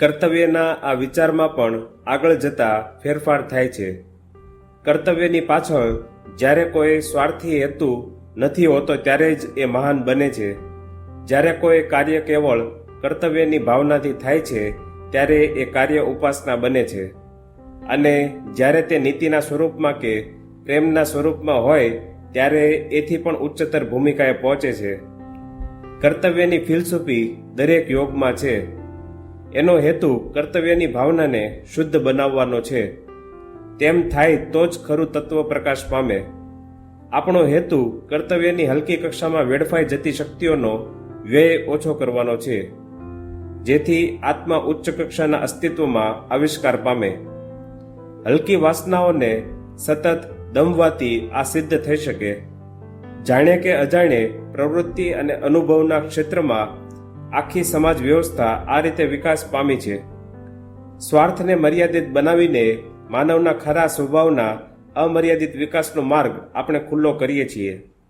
કર્તવ્યના આ વિચારમાં પણ આગળ જતા ફેરફાર થાય છે. કર્તવ્યની પાછળ જ્યારે કોઈ સ્વાર્થી હેતુ નથી હોતો ત્યારે જ એ મહાન બને છે. જ્યારે કોઈ કાર્ય કેવળ કર્તવ્યની ભાવનાથી થાય છે, ત્યારે એ કાર્ય ઉપાસના બને છે. અને જ્યારે તે નીતિના સ્વરૂપમાં કે પ્રેમના સ્વરૂપમાં હોય, ત્યારે એથી પણ ઉચ્ચતર ભૂમિકાએ પહોંચે છે. કર્તવ્યની ફિલસૂફી દરેક યોગમાં છે. એનો હેતુ કર્તવ્યની ભાવનાને શુદ્ધ બનાવવાનો છે. તેમ થાય તો જ ખરું તત્વ પ્રકાશ પામે. આપણો હેતુ કર્તવ્યની હલકી કક્ષામાં વેડફાઈ જતી શક્તિઓનો વ્યય ઓછો કરવાનો છે, જેથી આત્મા ઉચ્ચ કક્ષાના અસ્તિત્વમાં આવિષ્કાર પામે. હલકી વાસનાઓને સતત દમવાથી આ સિદ્ધ થઈ શકે. જાણે કે અજાણે પ્રવૃત્તિ અને અનુભવના ક્ષેત્રમાં આખી સમાજ વ્યવસ્થા આ રીતે વિકાસ પામી છે. સ્વાર્થને મર્યાદિત બનાવીને માનવના ખરા સ્વભાવના અમર્યાદિત વિકાસનો માર્ગ આપણે ખુલ્લો કરીએ છીએ.